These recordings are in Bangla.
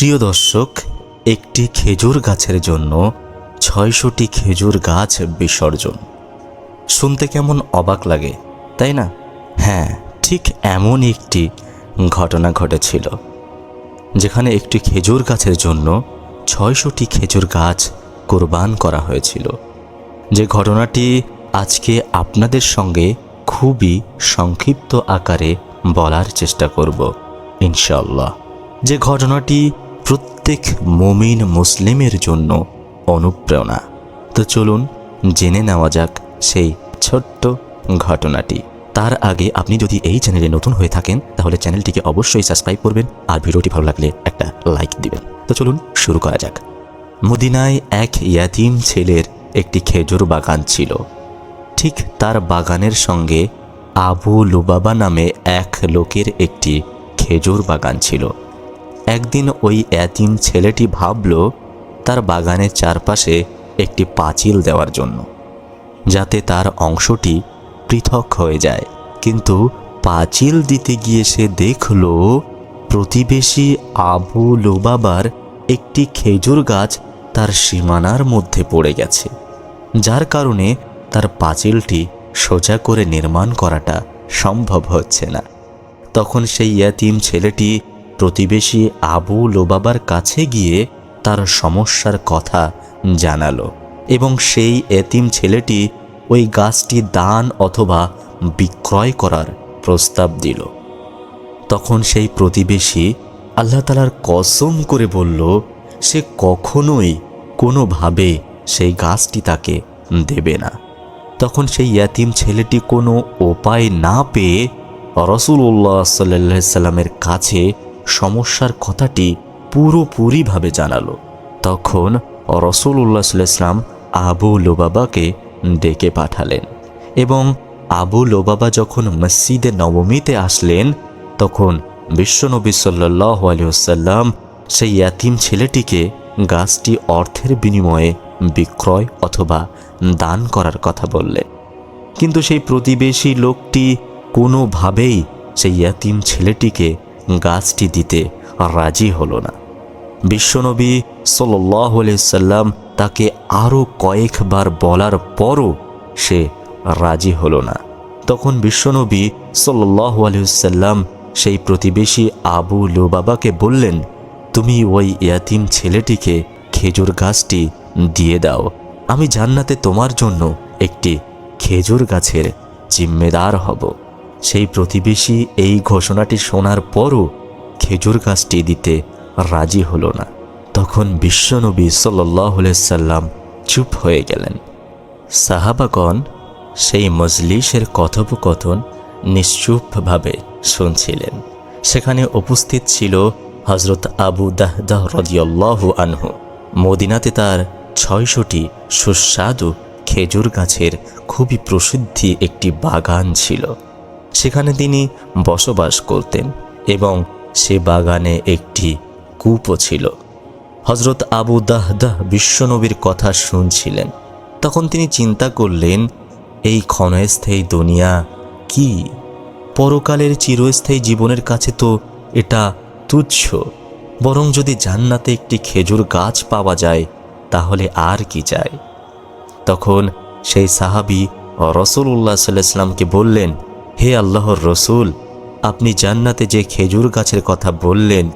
প্রিয় দর্শক, একটি খেজুর গাছের জন্য ছয়শটি খেজুর গাছ বিসর্জন। শুনতে কেমন অবাক লাগে, তাই না? হ্যাঁ ঠিক এমন একটি ঘটনা ঘটেছিল, যেখানে একটি খেজুর গাছের জন্য ছয়শটি খেজুর গাছ কোরবান করা হয়েছিল। যে ঘটনাটি আজকে আপনাদের সঙ্গে খুবই সংক্ষিপ্ত আকারে বলার চেষ্টা করব ইনশাল্লাহ যে ঘটনাটি প্রত্যেক মমিন মুসলিমের জন্য অনুপ্রেরণা। তো চলুন জেনে নেওয়া যাক সেই ছোট্ট ঘটনাটি। তার আগে আপনি যদি এই চ্যানেলে নতুন হয়ে থাকেন, তাহলে চ্যানেলটিকে অবশ্যই সাবস্ক্রাইব করবেন আর ভিডিওটি ভালো লাগলে একটা লাইক দিবেন। তো চলুন শুরু করা যাক। মদিনায় এক ইয়াতিম ছেলের একটি খেজুর বাগান ছিল। ঠিক তার বাগানের সঙ্গে আবু লুবাবা নামে এক লোকের একটি খেজুর বাগান ছিল। একদিন ওই এতিম ছেলেটি ভাবল, তার বাগানের চারপাশে একটি পাঁচিল দেওয়ার জন্য, যাতে তার অংশটি পৃথক হয়ে যায়। কিন্তু পাঁচিল দিতে গিয়ে সে দেখল, প্রতিবেশী আবু লোবাবার একটি খেজুর গাছ তার সীমানার মধ্যে পড়ে গেছে, যার কারণে তার পাঁচিলটি সোজা করে নির্মাণ করাটা সম্ভব হচ্ছে না। তখন সেই ইয়াতিম ছেলেটি প্রতিবেশী আবু লোবাবার কাছে গিয়ে তার সমস্যার কথা জানালো এবং সেই এতিম ছেলেটি ওই গাছটি দান অথবা বিক্রয় করার প্রস্তাব দিল। তখন সেই প্রতিবেশী আল্লাহ তালার কসম করে বলল, সে কখনোই কোনোভাবে সেই গাছটি তাকে দেবে না। তখন সেই ইয়াতিম ছেলেটি কোনো উপায় না পেয়ে রসুল্লাহ সাল্লাহ সাল্লামের কাছে সমস্যার কথাটি পুরোপুরিভাবে জানালো। তখন রসুল্লাহ সাল্লাম আবু লোবাবাকে ডেকে পাঠালেন এবং আবু লোবাবা যখন মসজিদে নবমীতে আসলেন, তখন বিশ্বনবী সাল্লাহ আলিয়াল্লাম সেই ইয়াতিম ছেলেটিকে গাছটি অর্থের বিনিময়ে বিক্রয় অথবা দান করার কথা বললেন। কিন্তু সেই প্রতিবেশী লোকটি কোনোভাবেই সেই ইয়াতিম ছেলেটিকে গাছটি দিতে রাজি হল না। বিশ্বনবী সাল্লাহ সাল্লাম তাকে আরও কয়েকবার বলার পরও সে রাজি হল না। তখন বিশ্বনবী সাল্লাহ আলহিসাল্লাম সেই প্রতিবেশী আবু লুবাবাকে বললেন, তুমি ওই ইয়াতিম ছেলেটিকে খেজুর গাছটি দিয়ে দাও। আমি জান্নাতে তোমার জন্য একটি খেজুর গাছের জিম্মেদার হব। সেই প্রতিবেশী এই ঘোষণাটি শোনার পরও খেজুর গাছটি দিতে রাজি হলো না। তখন বিশ্বনবী সাল্লাম চুপ হয়ে গেলেন। সাহাবাগণ সেই মজলিসের কথোপকথন নিশ্চুপভাবে শুনছিলেন। সেখানে উপস্থিত ছিল হজরত আবু দাহদাহ রদিয়াল্লাহু আনহু। মদিনাতে তার ছয়শটি সুস্বাদু খেজুর গাছের খুবই প্রসিদ্ধি একটি বাগান ছিল। সেখানে তিনি বসবাস করতেন এবং সে বাগানে একটি কূপও ছিল। হজরত আবু দাহদাহ বিশ্বনবীর কথা শুনছিলেন। তখন তিনি চিন্তা করলেন, এই ক্ষণস্থায়ী দুনিয়া কি? পরকালের চিরস্থায়ী জীবনের কাছে তো এটা তুচ্ছ। বরং যদি জান্নাতে একটি খেজুর গাছ পাওয়া যায়, তাহলে আর কি চায় তখন সেই সাহাবি রসুল্লাহ সাল্লামকে বললেন হে আল্লাহর রসুল, আপনি জান্নাতে যে খেজুর গাছের কথা বললেন,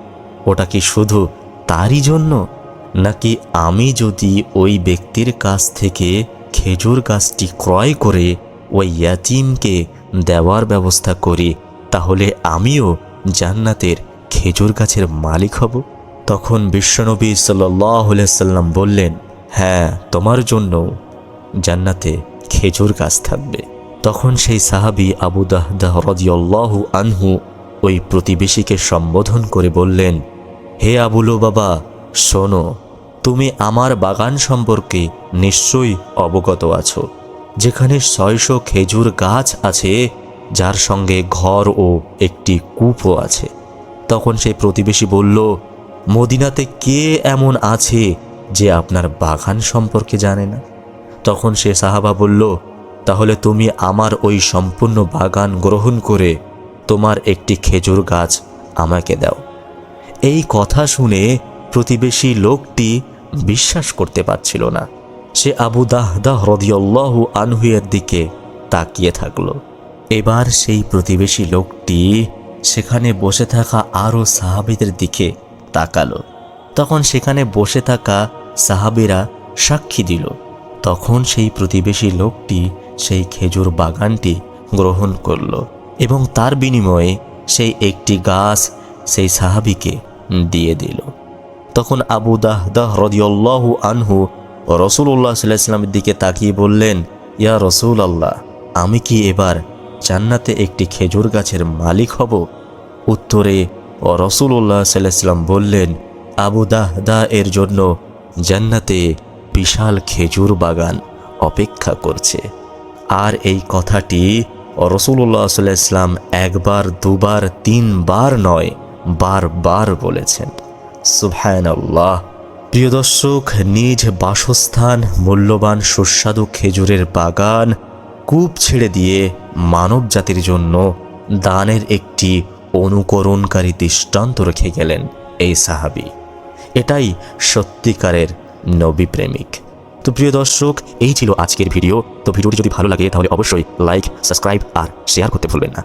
ওটা কি শুধু তারই জন্য? নাকি আমি যদি ওই ব্যক্তির কাছ থেকে খেজুর গাছটি ক্রয় করে ওই ইয়াতিমকে দেওয়ার ব্যবস্থা করি, তাহলে আমিও জান্নাতের খেজুর গাছের মালিক হব? তখন বিশ্বনবী সাল্লাম বললেন হ্যাঁ তোমার জন্য জান্নাতে খেজুর গাছ থাকবে। তখন সেই সাহাবি আবু দাহদাহ রদিয়াল্লাহু আনহু ওই প্রতিবেশীকে সম্বোধন করে বললেন, হে আবুলো বাবা শোনো, তুমি আমার বাগান সম্পর্কে নিশ্চয়ই অবগত আছো, যেখানে ছয়শো খেজুর গাছ আছে, যার সঙ্গে ঘর ও একটি কূপও আছে। তখন সেই প্রতিবেশী বলল, মদিনাতে কে এমন আছে যে আপনার বাগান সম্পর্কে জানে না? তখন সে সাহাবা বলল তাহলে তুমি আমার ওই সম্পূর্ণ বাগান গ্রহণ করে তোমার একটি খেজুর গাছ আমাকে দাও। এই কথা শুনে প্রতিবেশী লোকটি বিশ্বাস করতে পারছিল না। সে আবু দাহদাহ রদিয়াল্লাহু আনহুয়ের দিকে তাকিয়ে থাকল। এবার সেই প্রতিবেশী লোকটি সেখানে বসে থাকা আরও সাহাবিদের দিকে তাকালো। তখন সেখানে বসে থাকা সাহাবিরা সাক্ষী দিল। তখন সেই প্রতিবেশী লোকটি সেই খেজুর বাগানটি গ্রহণ করল এবং তার বিনিময়ে সেই একটি গাছ সেই সাহাবিকে দিয়ে দিল। তখন আবু দাহদাহ রদিয়াল্লাহু আনহু রসুল্লাহ সাল্লামের দিকে তাকিয়ে বললেন, ইয়া রসুল আল্লাহ আমি কি এবার জান্নাতে একটি খেজুর গাছের মালিক হব? উত্তরে রসুল্লাহ সাল্লাম বললেন, আবু দাহদা এর জন্য জান্নাতে বিশাল খেজুর বাগান অপেক্ষা করছে। আর এই কথাটি রসুল্লাহ সাল্লাম একবার, দুবার, তিনবার নয়, বারবার বলেছেন। সুবহান আল্লাহ প্রিয় দর্শক, নিজ বাসস্থান, মূল্যবান সুস্বাদু খেজুরের বাগান, কূপ ছেড়ে দিয়ে মানব জাতির জন্য দানের একটি অনুকরণকারী দৃষ্টান্ত রেখে গেলেন এই সাহাবি। এটাই সত্যিকারের নবী প্রেমিক তো প্রিয় দর্শক, এই ছিল আজকের ভিডিও। তো ভিডিওটি যদি ভালো লাগে, তাহলে অবশ্যই লাইক সাবস্ক্রাইব আর শেয়ার করতে ভুলবেন না।